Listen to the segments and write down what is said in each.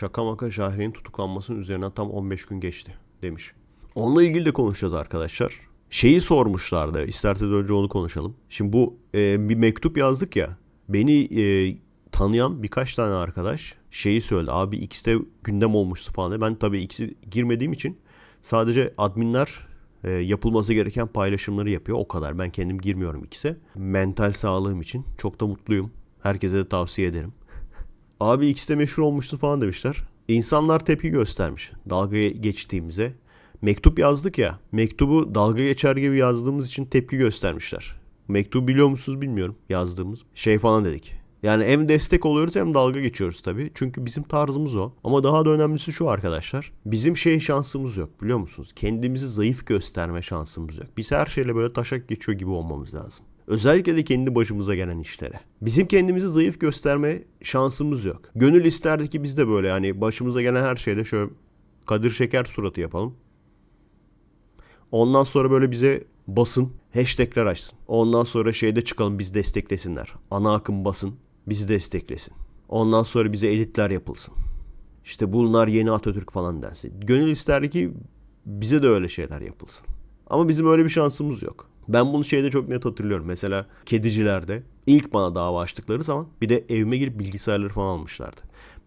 Şaka maka Jahre'nin tutuklanmasının üzerinden tam 15 gün geçti demiş. Onunla ilgili de konuşacağız arkadaşlar. Şeyi sormuşlardı. İsterseniz önce onu konuşalım. Şimdi bu e, bir mektup yazdık ya. Beni e, tanıyan birkaç tane arkadaş şeyi söyledi. Abi X'te gündem olmuştu falan. diye. Ben tabii X'i girmediğim için sadece adminler e, yapılması gereken paylaşımları yapıyor. O kadar. Ben kendim girmiyorum X'e. Mental sağlığım için çok da mutluyum. Herkese de tavsiye ederim. Abi X'te meşhur olmuştu falan demişler. İnsanlar tepki göstermiş dalga geçtiğimize. Mektup yazdık ya. Mektubu dalga geçer gibi yazdığımız için tepki göstermişler. Mektubu biliyor musunuz bilmiyorum yazdığımız. Şey falan dedik. Yani hem destek oluyoruz hem dalga geçiyoruz tabii. Çünkü bizim tarzımız o. Ama daha da önemlisi şu arkadaşlar. Bizim şey şansımız yok biliyor musunuz? Kendimizi zayıf gösterme şansımız yok. Biz her şeyle böyle taşak geçiyor gibi olmamız lazım. Özellikle de kendi başımıza gelen işlere. Bizim kendimizi zayıf gösterme şansımız yok. Gönül isterdi ki biz de böyle yani başımıza gelen her şeyde şöyle Kadir Şeker suratı yapalım. Ondan sonra böyle bize basın, hashtagler açsın. Ondan sonra şeyde çıkalım biz desteklesinler. Ana akım basın bizi desteklesin. Ondan sonra bize editler yapılsın. İşte bunlar yeni Atatürk falan densin. Gönül isterdi ki bize de öyle şeyler yapılsın. Ama bizim öyle bir şansımız yok. Ben bunu şeyde çok net hatırlıyorum. Mesela kedicilerde ilk bana dava açtıkları zaman bir de evime girip bilgisayarları falan almışlardı.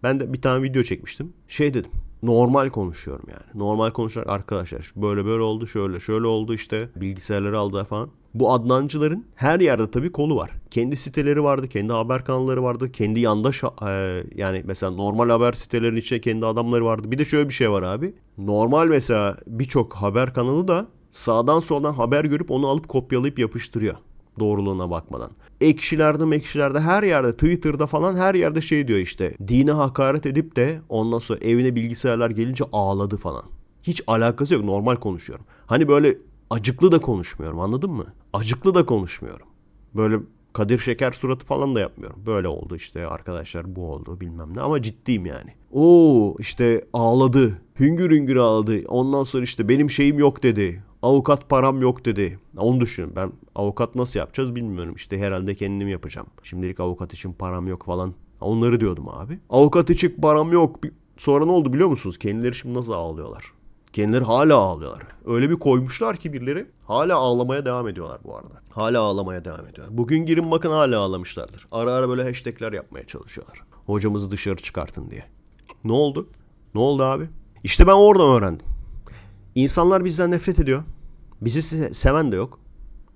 Ben de bir tane video çekmiştim. Şey dedim. Normal konuşuyorum yani. Normal konuşarak arkadaşlar böyle böyle oldu şöyle şöyle oldu işte bilgisayarları aldılar falan. Bu Adnancıların her yerde tabii kolu var. Kendi siteleri vardı, kendi haber kanalları vardı, kendi yandaş e, yani mesela normal haber sitelerinin içinde kendi adamları vardı. Bir de şöyle bir şey var abi. Normal mesela birçok haber kanalı da sağdan soldan haber görüp onu alıp kopyalayıp yapıştırıyor doğruluğuna bakmadan. Ekşilerde mekşilerde her yerde Twitter'da falan her yerde şey diyor işte dine hakaret edip de ondan sonra evine bilgisayarlar gelince ağladı falan. Hiç alakası yok normal konuşuyorum. Hani böyle acıklı da konuşmuyorum anladın mı? Acıklı da konuşmuyorum. Böyle Kadir Şeker suratı falan da yapmıyorum. Böyle oldu işte arkadaşlar bu oldu bilmem ne ama ciddiyim yani. Oo işte ağladı. Hüngür hüngür ağladı. Ondan sonra işte benim şeyim yok dedi. Avukat param yok dedi. Onu düşünün. Ben avukat nasıl yapacağız bilmiyorum. İşte herhalde kendim yapacağım. Şimdilik avukat için param yok falan. Onları diyordum abi. Avukat için param yok. Sonra ne oldu biliyor musunuz? Kendileri şimdi nasıl ağlıyorlar? Kendileri hala ağlıyorlar. Öyle bir koymuşlar ki birileri hala ağlamaya devam ediyorlar bu arada. Hala ağlamaya devam ediyorlar. Bugün girin bakın hala ağlamışlardır. Ara ara böyle hashtagler yapmaya çalışıyorlar. Hocamızı dışarı çıkartın diye. Ne oldu? Ne oldu abi? İşte ben oradan öğrendim. İnsanlar bizden nefret ediyor. Bizi se- seven de yok.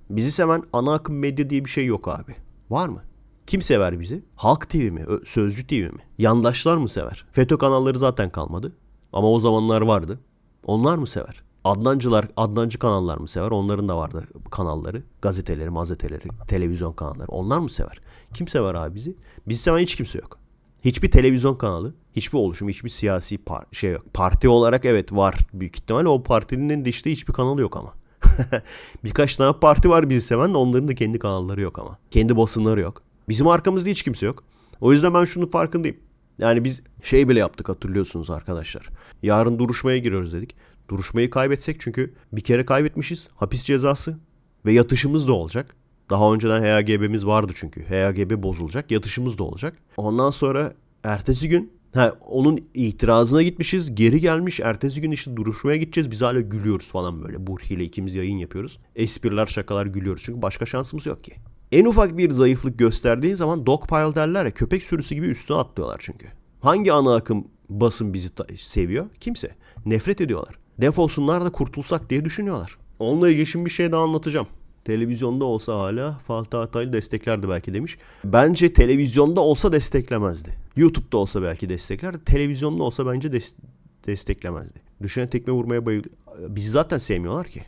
Bizi seven ana akım medya diye bir şey yok abi. Var mı? Kim sever bizi? Halk TV mi? Sözcü TV mi? Yandaşlar mı sever? FETÖ kanalları zaten kalmadı. Ama o zamanlar vardı. Onlar mı sever? Adnancılar, Adnancı kanallar mı sever? Onların da vardı kanalları. Gazeteleri, mazeteleri, televizyon kanalları. Onlar mı sever? Kim sever abi bizi? Bizi seven hiç kimse yok. Hiçbir televizyon kanalı, hiçbir oluşum, hiçbir siyasi par- şey yok. Parti olarak evet var büyük ihtimalle. O partinin de işte hiçbir kanalı yok ama. Birkaç tane parti var bizi seven de onların da kendi kanalları yok ama. Kendi basınları yok. Bizim arkamızda hiç kimse yok. O yüzden ben şunun farkındayım. Yani biz şey bile yaptık hatırlıyorsunuz arkadaşlar. Yarın duruşmaya giriyoruz dedik. Duruşmayı kaybetsek çünkü bir kere kaybetmişiz. Hapis cezası ve yatışımız da olacak. Daha önceden HAGB'miz vardı çünkü. HAGB bozulacak. Yatışımız da olacak. Ondan sonra ertesi gün ha, onun itirazına gitmişiz. Geri gelmiş. Ertesi gün işte duruşmaya gideceğiz. Biz hala gülüyoruz falan böyle. Burhi ile ikimiz yayın yapıyoruz. Espriler şakalar gülüyoruz. Çünkü başka şansımız yok ki. En ufak bir zayıflık gösterdiğin zaman dogpile derler ya köpek sürüsü gibi üstüne atlıyorlar çünkü. Hangi ana akım basın bizi seviyor? Kimse. Nefret ediyorlar. Defolsunlar da kurtulsak diye düşünüyorlar. Onunla ilgili şimdi bir şey daha anlatacağım. Televizyonda olsa hala Fatih Ataylı desteklerdi belki demiş. Bence televizyonda olsa desteklemezdi. YouTube'da olsa belki desteklerdi. Televizyonda olsa bence des- desteklemezdi. Düşene tekme vurmaya bayılıyor. Bizi zaten sevmiyorlar ki.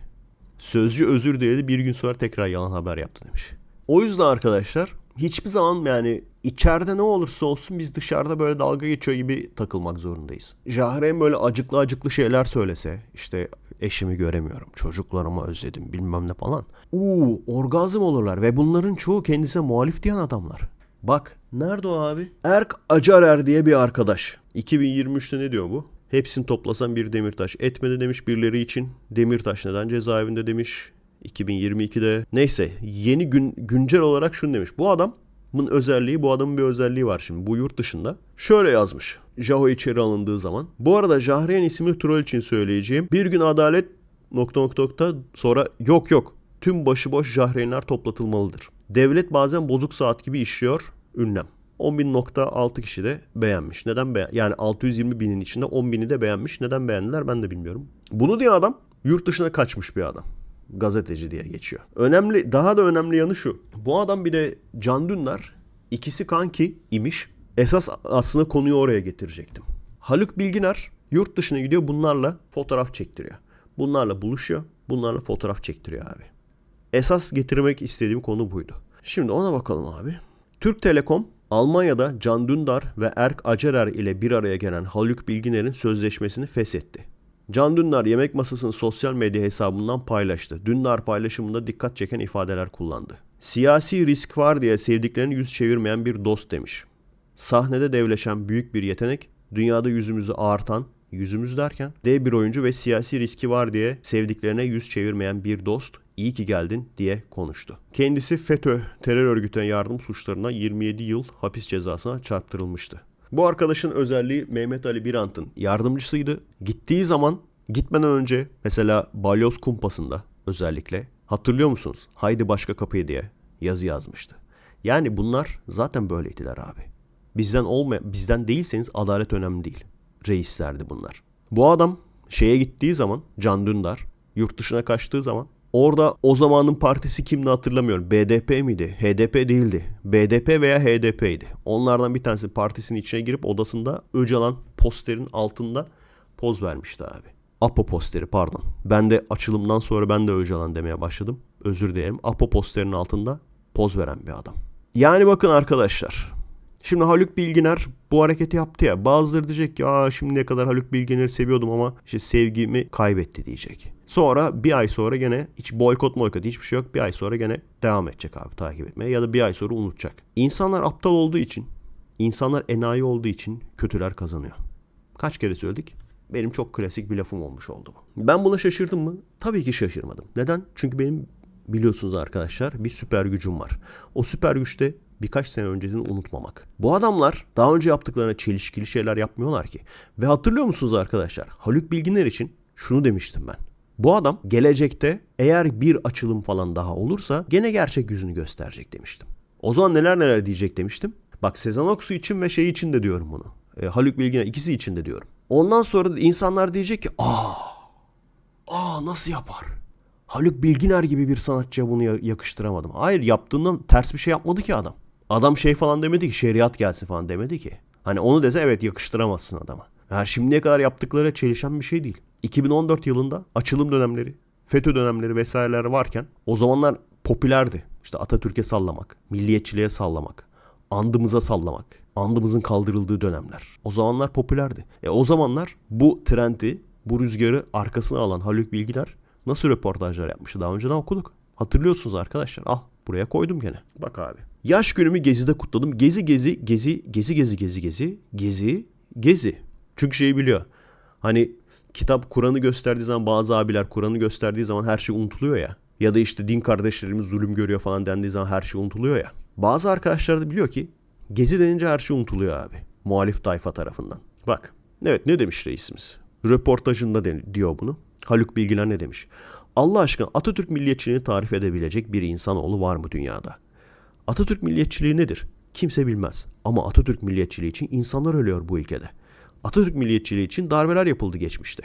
Sözcü özür diledi bir gün sonra tekrar yalan haber yaptı demiş. O yüzden arkadaşlar hiçbir zaman yani içeride ne olursa olsun biz dışarıda böyle dalga geçiyor gibi takılmak zorundayız. Jahren böyle acıklı acıklı şeyler söylese işte eşimi göremiyorum, çocuklarımı özledim bilmem ne falan. Uuu orgazm olurlar ve bunların çoğu kendisine muhalif diyen adamlar. Bak nerede o abi? Erk Acarer diye bir arkadaş. 2023'te ne diyor bu? Hepsini toplasan bir Demirtaş etmedi demiş birileri için. Demirtaş neden cezaevinde demiş. 2022'de neyse yeni gün güncel olarak şunu demiş. Bu adam adamın özelliği bu adamın bir özelliği var şimdi. Bu yurt dışında. Şöyle yazmış. Jaho içeri alındığı zaman. Bu arada Jahreyn isimli troll için söyleyeceğim. Bir gün adalet nokta nokta nokta sonra yok yok. Tüm başıboş Jahreynler toplatılmalıdır. Devlet bazen bozuk saat gibi işliyor. Ünlem. 10.000.6 kişi de beğenmiş. Neden beğen? Yani 620 binin içinde 10 bini de beğenmiş. Neden beğendiler ben de bilmiyorum. Bunu diye adam yurt dışına kaçmış bir adam. Gazeteci diye geçiyor. Önemli, daha da önemli yanı şu. Bu adam bir de Can Dündar ikisi kanki imiş. Esas aslında konuyu oraya getirecektim. Haluk Bilginer yurt dışına gidiyor bunlarla fotoğraf çektiriyor. Bunlarla buluşuyor. Bunlarla fotoğraf çektiriyor abi. Esas getirmek istediğim konu buydu. Şimdi ona bakalım abi. Türk Telekom Almanya'da Can Dündar ve Erk Acerer ile bir araya gelen Haluk Bilginer'in sözleşmesini feshetti. Can Dündar yemek masasını sosyal medya hesabından paylaştı. Dündar paylaşımında dikkat çeken ifadeler kullandı. Siyasi risk var diye sevdiklerini yüz çevirmeyen bir dost demiş. Sahnede devleşen büyük bir yetenek, dünyada yüzümüzü ağartan, yüzümüz derken dev bir oyuncu ve siyasi riski var diye sevdiklerine yüz çevirmeyen bir dost iyi ki geldin diye konuştu. Kendisi FETÖ terör örgütüne yardım suçlarına 27 yıl hapis cezasına çarptırılmıştı. Bu arkadaşın özelliği Mehmet Ali Birant'ın yardımcısıydı. Gittiği zaman gitmeden önce mesela balyoz kumpasında özellikle hatırlıyor musunuz? Haydi başka kapıyı diye yazı yazmıştı. Yani bunlar zaten böyleydiler abi. Bizden olma bizden değilseniz adalet önemli değil. Reislerdi bunlar. Bu adam şeye gittiği zaman Can Dündar yurt dışına kaçtığı zaman orada o zamanın partisi kimdi hatırlamıyorum. BDP miydi? HDP değildi. BDP veya HDP'ydi. Onlardan bir tanesi partisinin içine girip odasında Öcalan posterin altında poz vermişti abi. Apo posteri pardon. Ben de açılımdan sonra ben de Öcalan demeye başladım. Özür dilerim. Apo posterinin altında poz veren bir adam. Yani bakın arkadaşlar. Şimdi Haluk Bilginer bu hareketi yaptı ya. Bazıları diyecek ki Aa, şimdiye kadar Haluk Bilginer'i seviyordum ama işte sevgimi kaybetti diyecek. Sonra bir ay sonra gene hiç boykot boykot hiçbir şey yok. Bir ay sonra gene devam edecek abi takip etmeye ya da bir ay sonra unutacak. İnsanlar aptal olduğu için, insanlar enayi olduğu için kötüler kazanıyor. Kaç kere söyledik? Benim çok klasik bir lafım olmuş oldu bu. Ben buna şaşırdım mı? Tabii ki şaşırmadım. Neden? Çünkü benim biliyorsunuz arkadaşlar bir süper gücüm var. O süper güçte birkaç sene öncesini unutmamak. Bu adamlar daha önce yaptıklarına çelişkili şeyler yapmıyorlar ki. Ve hatırlıyor musunuz arkadaşlar? Haluk Bilginer için şunu demiştim ben. Bu adam gelecekte eğer bir açılım falan daha olursa gene gerçek yüzünü gösterecek demiştim. O zaman neler neler diyecek demiştim. Bak Sezen Aksu için ve şey için de diyorum bunu. E, Haluk Bilginer ikisi için de diyorum. Ondan sonra da insanlar diyecek ki aa, aa nasıl yapar? Haluk Bilginer gibi bir sanatçıya bunu ya- yakıştıramadım. Hayır yaptığından ters bir şey yapmadı ki adam. Adam şey falan demedi ki şeriat gelsin falan demedi ki. Hani onu dese evet yakıştıramazsın adama. Yani şimdiye kadar yaptıkları çelişen bir şey değil. 2014 yılında açılım dönemleri, FETÖ dönemleri vesaireler varken o zamanlar popülerdi. İşte Atatürk'e sallamak, milliyetçiliğe sallamak, andımıza sallamak, andımızın kaldırıldığı dönemler. O zamanlar popülerdi. E o zamanlar bu trendi, bu rüzgarı arkasına alan Haluk Bilginer nasıl röportajlar yapmıştı daha önceden okuduk. Hatırlıyorsunuz arkadaşlar. Al buraya koydum gene. Bak abi. Yaş günümü Gezi'de kutladım. Gezi gezi gezi gezi gezi gezi gezi gezi gezi. Çünkü şeyi biliyor. Hani kitap Kur'an'ı gösterdiği zaman bazı abiler Kur'an'ı gösterdiği zaman her şey unutuluyor ya. Ya da işte din kardeşlerimiz zulüm görüyor falan dendiği zaman her şey unutuluyor ya. Bazı arkadaşlar da biliyor ki Gezi denince her şey unutuluyor abi. Muhalif tayfa tarafından. Bak. Evet ne demiş reisimiz? Röportajında de, diyor bunu. Haluk Bilginer ne demiş? Allah aşkına Atatürk milliyetçiliğini tarif edebilecek bir insanoğlu var mı dünyada? Atatürk milliyetçiliği nedir? Kimse bilmez. Ama Atatürk milliyetçiliği için insanlar ölüyor bu ülkede. Atatürk milliyetçiliği için darbeler yapıldı geçmişte.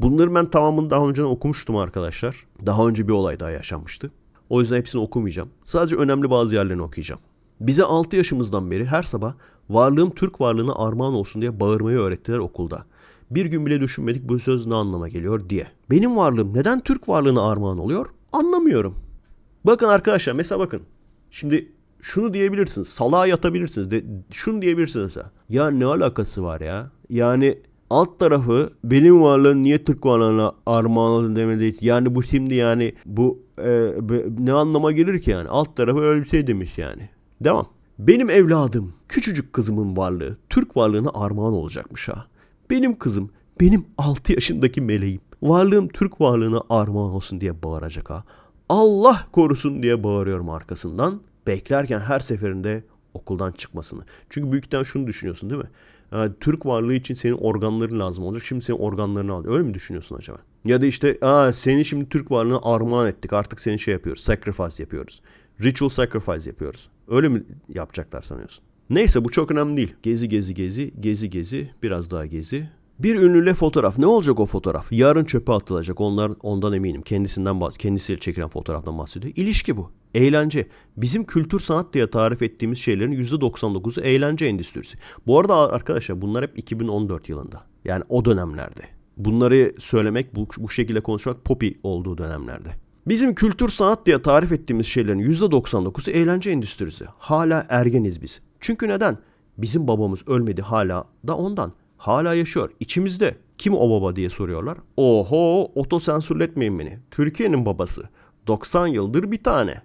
Bunları ben tamamını daha önceden okumuştum arkadaşlar. Daha önce bir olay daha yaşanmıştı. O yüzden hepsini okumayacağım. Sadece önemli bazı yerlerini okuyacağım. Bize 6 yaşımızdan beri her sabah varlığım Türk varlığına armağan olsun diye bağırmayı öğrettiler okulda. Bir gün bile düşünmedik bu söz ne anlama geliyor diye. Benim varlığım neden Türk varlığına armağan oluyor? Anlamıyorum. Bakın arkadaşlar mesela bakın. Şimdi şunu diyebilirsiniz. Salağa yatabilirsiniz. De, şunu diyebilirsiniz mesela. Ya ne alakası var ya? Yani alt tarafı benim varlığım niye Türk varlığına armağan olsun demedi. Yani bu şimdi yani bu e, ne anlama gelir ki yani? Alt tarafı öyle bir şey demiş yani. Devam. Benim evladım, küçücük kızımın varlığı Türk varlığına armağan olacakmış ha. Benim kızım, benim 6 yaşındaki meleğim. Varlığım Türk varlığına armağan olsun diye bağıracak ha. Allah korusun diye bağırıyorum arkasından. Beklerken her seferinde Okuldan çıkmasını. Çünkü büyükten şunu düşünüyorsun değil mi? Ha, Türk varlığı için senin organların lazım olacak. Şimdi senin organlarını al. Öyle mi düşünüyorsun acaba? Ya da işte Aa, seni şimdi Türk varlığına armağan ettik. Artık seni şey yapıyoruz. Sacrifice yapıyoruz. Ritual sacrifice yapıyoruz. Öyle mi yapacaklar sanıyorsun? Neyse bu çok önemli değil. Gezi gezi gezi, gezi gezi, biraz daha gezi. Bir ünlüyle fotoğraf. Ne olacak o fotoğraf? Yarın çöpe atılacak. Onlar ondan eminim. Kendisinden bahs kendisiyle çekilen fotoğraftan bahsediyor. İlişki bu. Eğlence. Bizim kültür sanat diye tarif ettiğimiz şeylerin %99'u eğlence endüstrisi. Bu arada arkadaşlar bunlar hep 2014 yılında. Yani o dönemlerde. Bunları söylemek, bu, bu şekilde konuşmak popi olduğu dönemlerde. Bizim kültür sanat diye tarif ettiğimiz şeylerin %99'u eğlence endüstrisi. Hala ergeniz biz. Çünkü neden? Bizim babamız ölmedi hala da ondan. Hala yaşıyor. İçimizde. Kim o baba diye soruyorlar. Oho otosensürletmeyin beni. Türkiye'nin babası. 90 yıldır bir tane.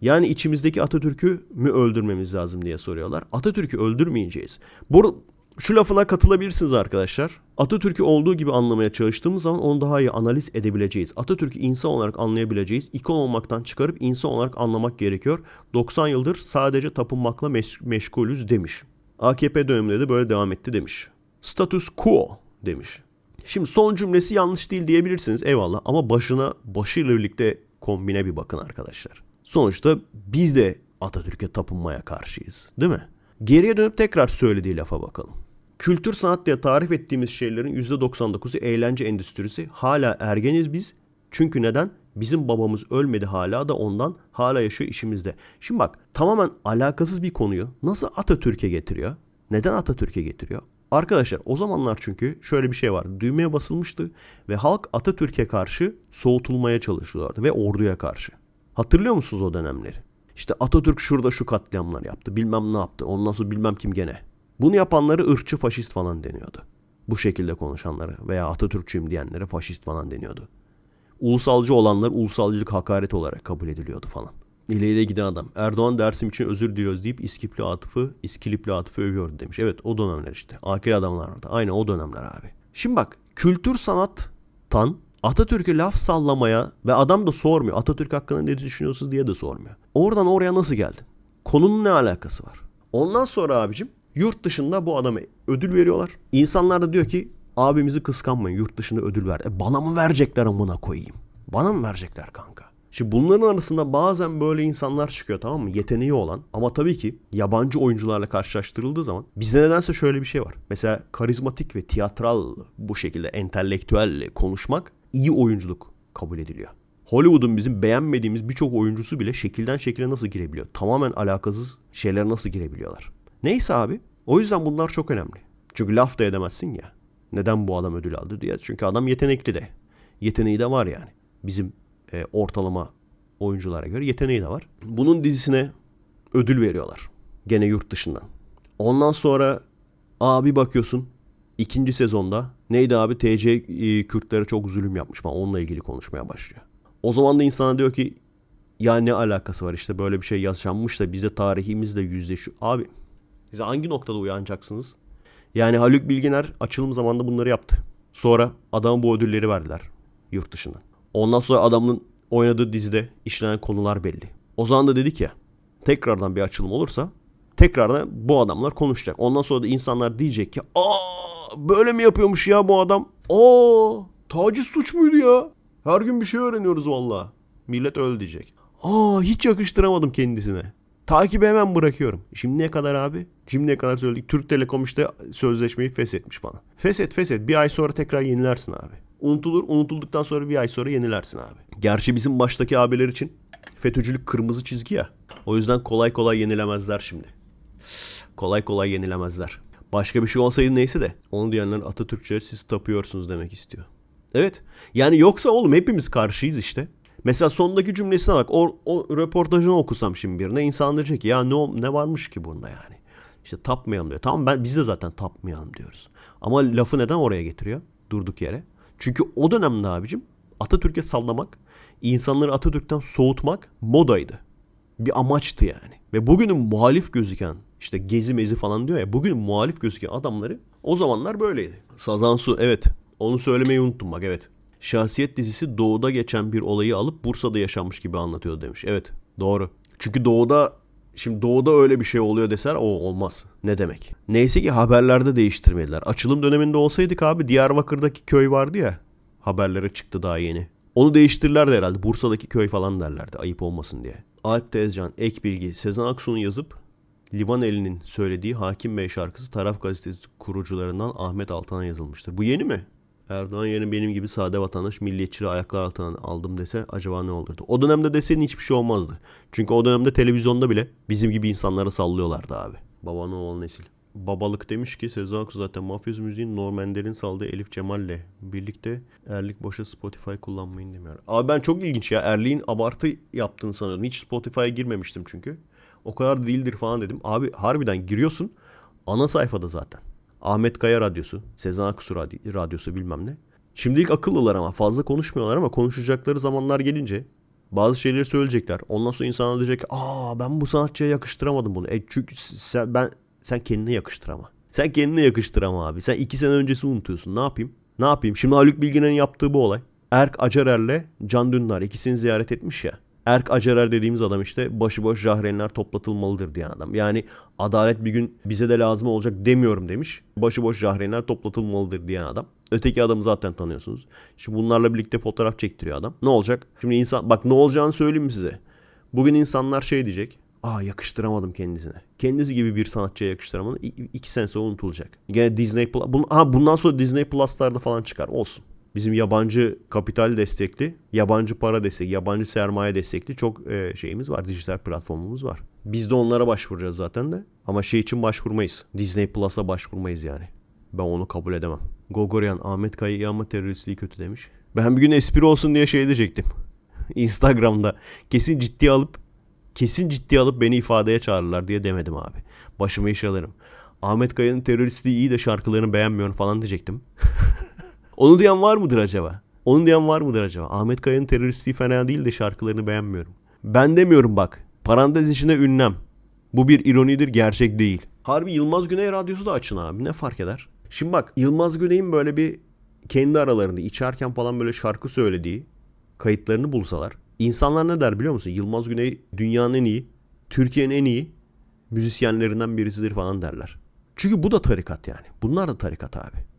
Yani içimizdeki Atatürk'ü mü öldürmemiz lazım diye soruyorlar. Atatürk'ü öldürmeyeceğiz. Bu şu lafına katılabilirsiniz arkadaşlar. Atatürk'ü olduğu gibi anlamaya çalıştığımız zaman onu daha iyi analiz edebileceğiz. Atatürk'ü insan olarak anlayabileceğiz. İkon olmaktan çıkarıp insan olarak anlamak gerekiyor. 90 yıldır sadece tapınmakla meş- meşgulüz demiş. AKP döneminde de böyle devam etti demiş. Status quo demiş. Şimdi son cümlesi yanlış değil diyebilirsiniz eyvallah ama başına başıyla birlikte kombine bir bakın arkadaşlar. Sonuçta biz de Atatürk'e tapınmaya karşıyız değil mi? Geriye dönüp tekrar söylediği lafa bakalım. Kültür sanat diye tarif ettiğimiz şeylerin %99'u eğlence endüstrisi. Hala ergeniz biz. Çünkü neden? Bizim babamız ölmedi hala da ondan hala yaşıyor işimizde. Şimdi bak tamamen alakasız bir konuyu nasıl Atatürk'e getiriyor? Neden Atatürk'e getiriyor? Arkadaşlar o zamanlar çünkü şöyle bir şey vardı. Düğmeye basılmıştı ve halk Atatürk'e karşı soğutulmaya çalışıyorlardı ve orduya karşı. Hatırlıyor musunuz o dönemleri? İşte Atatürk şurada şu katliamlar yaptı. Bilmem ne yaptı. Ondan sonra bilmem kim gene. Bunu yapanları ırkçı faşist falan deniyordu. Bu şekilde konuşanları veya Atatürkçüyüm diyenlere faşist falan deniyordu. Ulusalcı olanlar ulusalcılık hakaret olarak kabul ediliyordu falan. İleriye giden adam. Erdoğan dersim için özür diliyoruz deyip İskipli Atıf'ı, İskilipli Atıf'ı övüyordu demiş. Evet o dönemler işte. Akil adamlar vardı. Aynen o dönemler abi. Şimdi bak kültür sanattan Atatürk'e laf sallamaya ve adam da sormuyor. Atatürk hakkında ne düşünüyorsunuz diye de sormuyor. Oradan oraya nasıl geldin? Konunun ne alakası var? Ondan sonra abicim yurt dışında bu adama ödül veriyorlar. İnsanlar da diyor ki abimizi kıskanmayın yurt dışında ödül ver. E bana mı verecekler amına koyayım? Bana mı verecekler kanka? Şimdi bunların arasında bazen böyle insanlar çıkıyor tamam mı? Yeteneği olan ama tabii ki yabancı oyuncularla karşılaştırıldığı zaman bizde nedense şöyle bir şey var. Mesela karizmatik ve tiyatral bu şekilde entelektüel konuşmak iyi oyunculuk kabul ediliyor. Hollywood'un bizim beğenmediğimiz birçok oyuncusu bile şekilden şekile nasıl girebiliyor? Tamamen alakasız şeylere nasıl girebiliyorlar? Neyse abi. O yüzden bunlar çok önemli. Çünkü laf da edemezsin ya. Neden bu adam ödül aldı diye. Çünkü adam yetenekli de. Yeteneği de var yani. Bizim e, ortalama oyunculara göre yeteneği de var. Bunun dizisine ödül veriyorlar. Gene yurt dışından. Ondan sonra abi bakıyorsun ikinci sezonda neydi abi TC e, Kürtlere çok zulüm yapmış falan onunla ilgili konuşmaya başlıyor. O zaman da insana diyor ki ya ne alakası var işte böyle bir şey yaşanmış da bize tarihimizle yüzleşiyor. Abi size hangi noktada uyanacaksınız? Yani Haluk Bilginer açılım zamanında bunları yaptı. Sonra adamın bu ödülleri verdiler yurt dışından. Ondan sonra adamın oynadığı dizide işlenen konular belli. O zaman da dedik ya tekrardan bir açılım olursa tekrardan bu adamlar konuşacak. Ondan sonra da insanlar diyecek ki aa böyle mi yapıyormuş ya bu adam? Aa taciz suç muydu ya? Her gün bir şey öğreniyoruz valla. Millet öyle diyecek. Aa hiç yakıştıramadım kendisine. Takibi hemen bırakıyorum. Şimdiye kadar abi. Şimdiye kadar söyledik. Türk Telekom işte sözleşmeyi feshetmiş bana. Feshet feshet. Bir ay sonra tekrar yenilersin abi. Unutulur. Unutulduktan sonra bir ay sonra yenilersin abi. Gerçi bizim baştaki abiler için FETÖ'cülük kırmızı çizgi ya. O yüzden kolay kolay yenilemezler şimdi. Kolay kolay yenilemezler. Başka bir şey olsaydı neyse de onu diyenler Atatürkçülere siz tapıyorsunuz demek istiyor. Evet. Yani yoksa oğlum hepimiz karşıyız işte. Mesela sondaki cümlesine bak. O, o röportajını okusam şimdi birine insan diyecek ki ya ne, ne varmış ki bunda yani. İşte tapmayalım diyor. Tamam ben biz de zaten tapmayalım diyoruz. Ama lafı neden oraya getiriyor? Durduk yere. Çünkü o dönemde abicim Atatürk'e sallamak, insanları Atatürk'ten soğutmak modaydı. Bir amaçtı yani. Ve bugünün muhalif gözüken işte gezi mezi falan diyor ya bugünün muhalif gözüken adamları o zamanlar böyleydi. Sazan Su evet onu söylemeyi unuttum bak evet. Şahsiyet dizisi doğuda geçen bir olayı alıp Bursa'da yaşanmış gibi anlatıyordu demiş. Evet doğru. Çünkü doğuda Şimdi doğuda öyle bir şey oluyor deser o olmaz. Ne demek? Neyse ki haberlerde değiştirmediler. Açılım döneminde olsaydık abi Diyarbakır'daki köy vardı ya. Haberlere çıktı daha yeni. Onu değiştirirlerdi herhalde. Bursa'daki köy falan derlerdi ayıp olmasın diye. Alp Tezcan, Ek Bilgi, Sezen Aksu'nun yazıp Livaneli'nin söylediği Hakim Bey şarkısı Taraf Gazetesi kurucularından Ahmet Altan'a yazılmıştır. Bu yeni mi? Erdoğan yerine benim gibi sade vatandaş milliyetçiliği ayaklar altına aldım dese acaba ne olurdu? O dönemde desenin hiçbir şey olmazdı. Çünkü o dönemde televizyonda bile bizim gibi insanları sallıyorlardı abi. Babanın oğlu nesil. Babalık demiş ki Sezen Aksu zaten mafyoz müziğin Normander'in saldığı Elif Cemal'le birlikte Erlik boşa Spotify kullanmayın demiyor. Abi ben çok ilginç ya Erlik'in abartı yaptığını sanırım. Hiç Spotify'a girmemiştim çünkü. O kadar değildir falan dedim. Abi harbiden giriyorsun ana sayfada zaten. Ahmet Kaya Radyosu, Sezen Aksu Radyo- Radyosu bilmem ne. Şimdilik akıllılar ama fazla konuşmuyorlar ama konuşacakları zamanlar gelince bazı şeyleri söyleyecekler. Ondan sonra insanlar diyecek aa ben bu sanatçıya yakıştıramadım bunu. E çünkü sen, ben, sen kendine yakıştırama. Sen kendine yakıştırama abi. Sen iki sene öncesi unutuyorsun. Ne yapayım? Ne yapayım? Şimdi Haluk Bilginer'in yaptığı bu olay. Erk Acarer'le Can Dündar ikisini ziyaret etmiş ya. Erk Acarer dediğimiz adam işte başıboş jahrenler toplatılmalıdır diyen adam. Yani adalet bir gün bize de lazım olacak demiyorum demiş. Başıboş jahrenler toplatılmalıdır diyen adam. Öteki adamı zaten tanıyorsunuz. Şimdi bunlarla birlikte fotoğraf çektiriyor adam. Ne olacak? Şimdi insan bak ne olacağını söyleyeyim mi size? Bugün insanlar şey diyecek. Aa yakıştıramadım kendisine. Kendisi gibi bir sanatçıya yakıştıramadım. İ- iki sene sonra unutulacak. Gene Disney Plus. Bun, aha, bundan sonra Disney Plus'larda falan çıkar. Olsun. Bizim yabancı kapital destekli, yabancı para destekli, yabancı sermaye destekli çok e, şeyimiz var. Dijital platformumuz var. Biz de onlara başvuracağız zaten de. Ama şey için başvurmayız. Disney Plus'a başvurmayız yani. Ben onu kabul edemem. Gogoryan Ahmet Kaya'yı ama teröristliği kötü demiş. Ben bir gün espri olsun diye şey diyecektim. Instagram'da kesin ciddiye alıp kesin ciddiye alıp beni ifadeye çağırırlar diye demedim abi. Başıma iş alırım. Ahmet Kaya'nın teröristliği iyi de şarkılarını beğenmiyorum falan diyecektim. Onu diyen var mıdır acaba? Onu diyen var mıdır acaba? Ahmet Kaya'nın teröristliği fena değil de şarkılarını beğenmiyorum. Ben demiyorum bak. Parantez içinde ünlem. Bu bir ironidir gerçek değil. Harbi Yılmaz Güney radyosu da açın abi ne fark eder? Şimdi bak Yılmaz Güney'in böyle bir kendi aralarında içerken falan böyle şarkı söylediği kayıtlarını bulsalar. insanlar ne der biliyor musun? Yılmaz Güney dünyanın en iyi, Türkiye'nin en iyi müzisyenlerinden birisidir falan derler. Çünkü bu da tarikat yani. Bunlar da tarikat abi.